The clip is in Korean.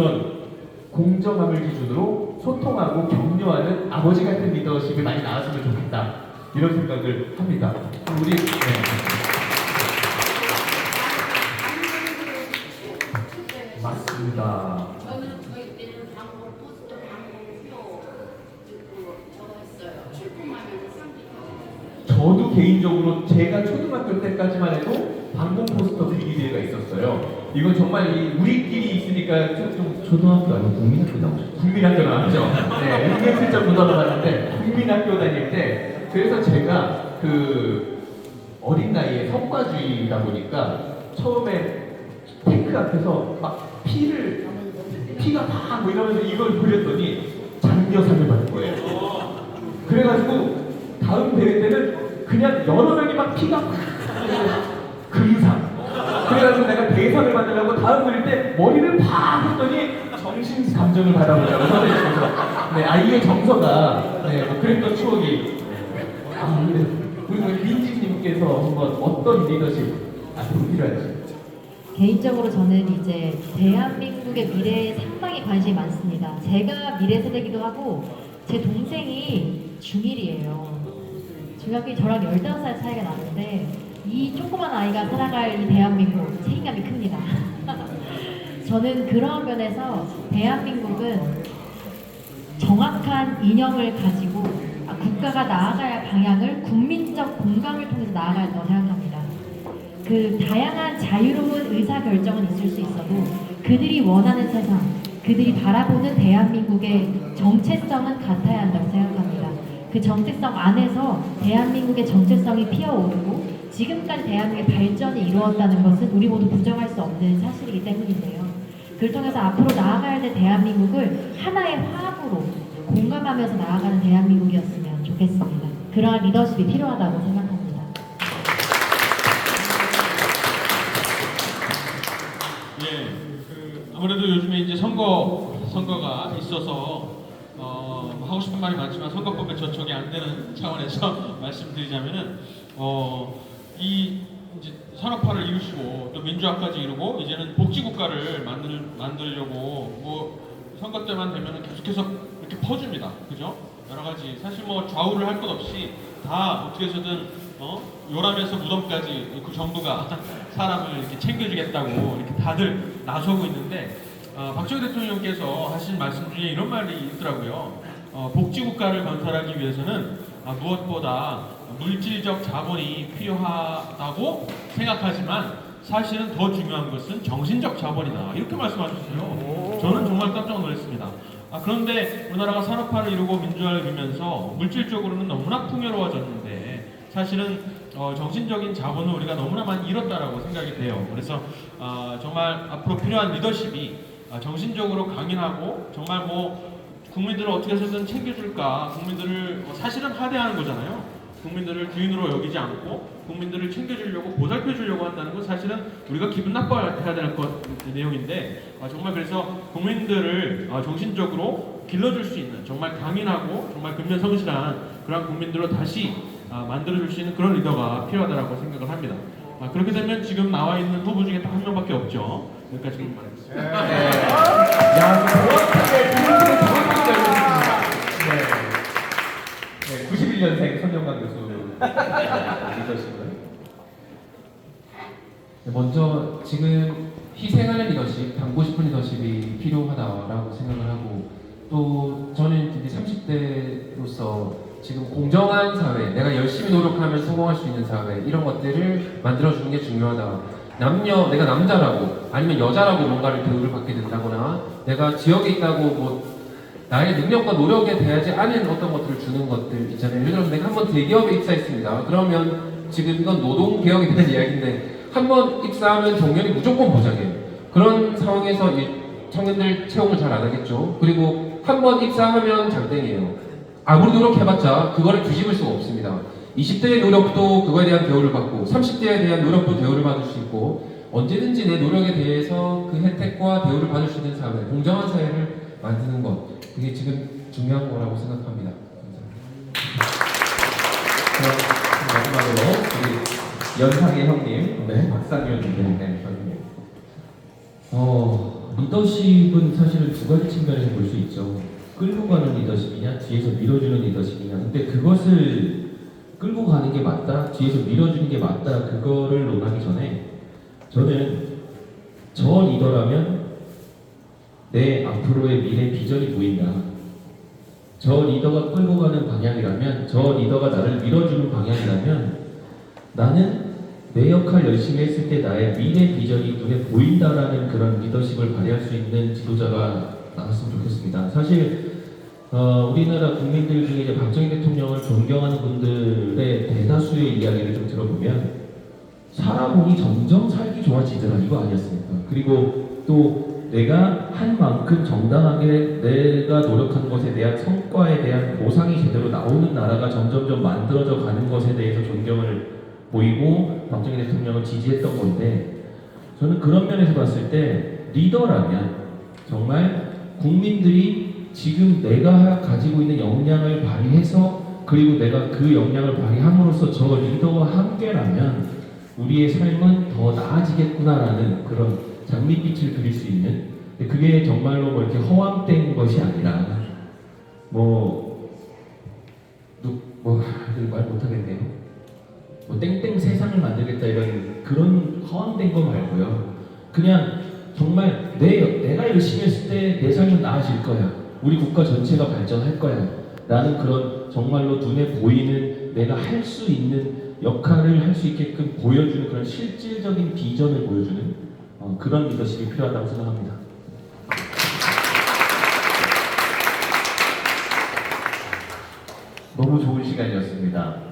그런 공정함을 기준으로 소통하고 격려하는 아버지 같은 리더십이 많이 나왔으면 좋겠다 이런 생각을 합니다. 우리 네. 맞습니다. 저는 저희 때는 방송 포스터 방송표 듣고 저거 했어요. 출품하면 상품. 저도 개인적으로 제가 초등학교 때까지만 해도 방공 포스터 드리기 대회가 있었어요. 이건 정말 이 우리끼리 있으니까 좀, 좀 초등학교 아니고 국민학교 나오셨죠? 국민학교 나왔죠. 네, 은근슬쩍 묻어서 갔는데 국민학교 다닐 때 그래서 제가 그 어린 나이에 성과주의다 보니까 처음에 탱크 앞에서 막 피를 피가 막뭐 이러면서 이걸 그렸더니 장려상을 받은 거예요. 그래가지고 다음 대회 때는 그냥 여러 명이 막 피가 막 금상. 그래가지고 내가 대상을 받으려고 다음 그릴 때 머리를 팍 했더니 정신 감정을 받아보자고 선생님께서 네 아이의 정서가 네 뭐 그랬던 추억이 아 우리 우리 민지님께서 한번 어떤 리더십 앞으로 필요할지 개인적으로 저는 이제 대한민국의 미래에 상당히 관심이 많습니다. 제가 미래 세대기도 하고 제 동생이 중1이에요. 중학교 저랑 15살 차이가 나는데 이 조그만 아이가 살아갈 이 대한민국 책임감이 큽니다. 저는 그런 면에서 대한민국은 정확한 이념을 가지고 아, 국가가 나아가야 할 방향을 국민적 공감을 통해서 나아가야 한다고 생각합니다. 그 다양한 자유로운 의사 결정은 있을 수 있어도 그들이 원하는 세상, 그들이 바라보는 대한민국의 정체성은 같아야 한다고 생각합니다. 그 정체성 안에서 대한민국의 정체성이 피어오르고 지금까지 대한민국의 발전이 이루어졌다는 것은 우리 모두 부정할 수 없는 사실이기 때문인데요. 그를 통해서 앞으로 나아가야 될 대한민국을 하나의 화합으로 공감하면서 나아가는 대한민국이었으면 좋겠습니다. 그러한 리더십이 필요하다고 생각합니다. 예, 그 아무래도 요즘에 이제 선거 선거가 있어서 어, 뭐 하고 싶은 말이 많지만 선거법에 저촉이 안 되는 차원에서 말씀드리자면은 어, 이 이제 산업화를 이루시고 또 민주화까지 이루고 이제는 복지 국가를 만들 만들려고 뭐 선거 때만 되면은 계속해서 이렇게 퍼줍니다, 그죠? 여러 가지 사실 뭐 좌우를 할 것 없이 다 어떻게 해서든 어? 요람에서 무덤까지 그 정부가 사람을 이렇게 챙겨주겠다고 이렇게 다들 나서고 있는데 어, 박정희 대통령께서 하신 말씀 중에 이런 말이 있더라고요. 어, 복지국가를 건설하기 위해서는 아, 무엇보다 물질적 자본이 필요하다고 생각하지만 사실은 더 중요한 것은 정신적 자본이다. 이렇게 말씀하셨어요. 저는 정말 깜짝 놀랐습니다. 아, 그런데 우리나라가 산업화를 이루고 민주화를 이루면서 물질적으로는 너무나 풍요로워졌는데 사실은 어, 정신적인 자본을 우리가 너무나 많이 잃었다라고 생각이 돼요. 그래서 어, 정말 앞으로 필요한 리더십이 아, 정신적으로 강인하고 정말 뭐 국민들을 어떻게 해서든 챙겨줄까 국민들을 어, 사실은 하대하는 거잖아요. 국민들을 주인으로 여기지 않고 국민들을 챙겨주려고 보살펴 주려고 한다는 건 사실은 우리가 기분 나빠해야 될 것 내용인데 아, 정말 그래서 국민들을 아, 정신적으로 길러줄 수 있는 정말 강인하고 정말 근면 성실한 그런 국민들로 다시 아, 만들어줄 수 있는 그런 리더가 필요하다고 생각을 합니다. 아, 그렇게 되면 지금 나와 있는 후보 중에 딱 한 명밖에 없죠. 여기까지 알려주십니다. 네. 네, 91년생 손영관 교수 리더십은 네, 먼저 지금 희생하는 리더십, 담고 싶은 리더십이 필요하다라고 생각을 하고 또 저는 이제 30대로서 지금 공정한 사회, 내가 열심히 노력하면 성공할 수 있는 사회 이런 것들을 만들어주는 게 중요하다. 남녀, 내가 남자라고 아니면 여자라고 뭔가를 교육을 받게 된다거나 내가 지역에 있다고 뭐 나의 능력과 노력에 대하지 않은 어떤 것들을 주는 것들 있잖아요. 예를 들어서 내가 한번 대기업에 입사했습니다. 그러면 지금 이건 노동 개혁에 대한 이야기인데 한번 입사하면 정년이 무조건 보장해요. 그런 상황에서 이 청년들 채용을 잘 안 하겠죠. 그리고 한 번 입사하면 장땡이에요. 아무리 노력해봤자 그거를 뒤집을 수가 없습니다. 20대의 노력도 그거에 대한 대우를 받고 30대에 대한 노력도 대우를 받을 수 있고 언제든지 내 노력에 대해서 그 혜택과 대우를 받을 수 있는 사회, 공정한 사회를 만드는 것 그게 지금 중요한 거라고 생각합니다. 감사합니다. 마지막으로 우리 연상의 형님, 네, 박상현 네, 네, 형님. 어, 리더십은 사실은 두 가지 측면에서 볼 수 있죠. 끌고 가는 리더십이냐, 뒤에서 밀어주는 리더십이냐. 근데 그것을 끌고 가는 게 맞다, 뒤에서 밀어주는 게 맞다, 그거를 논하기 전에 저는 저 리더라면 내 앞으로의 미래 비전이 보인다. 저 리더가 끌고 가는 방향이라면, 저 리더가 나를 밀어주는 방향이라면 나는 내 역할 열심히 했을 때 나의 미래 비전이 눈에 보인다라는 그런 리더십을 발휘할 수 있는 지도자가 나왔으면 좋겠습니다. 사실 어, 우리나라 국민들 중에 이제 박정희 대통령을 존경하는 분들의 대다수의 이야기를 좀 들어보면 살아보니 점점 살기 좋아지더라 이거 아니었습니까? 그리고 또 내가 한 만큼 정당하게 내가 노력한 것에 대한 성과에 대한 보상이 제대로 나오는 나라가 점점점 만들어져 가는 것에 대해서 존경을 보이고 박정희 대통령을 지지했던 건데 저는 그런 면에서 봤을 때 리더라면 정말 국민들이 지금 내가 가지고 있는 역량을 발휘해서 그리고 내가 그 역량을 발휘함으로써 저 리더와 함께라면 우리의 삶은 더 나아지겠구나라는 그런 장밋빛을 그릴 수 있는 그게 정말로 뭐 이렇게 허황된 것이 아니라 뭐, 누, 뭐, 말 못하겠네요. 뭐 땡땡 세상을 만들겠다 이런 그런 허황된 거 말고요. 그냥 정말 내 내가 열심히 했을 때 내 삶은 나아질 거야. 우리 국가 전체가 발전할 거야. 라는 그런 정말로 눈에 보이는 내가 할 수 있는 역할을 할 수 있게끔 보여주는 그런 실질적인 비전을 보여주는 어, 그런 리더십이 필요하다고 생각합니다. 너무 좋은 시간이었습니다.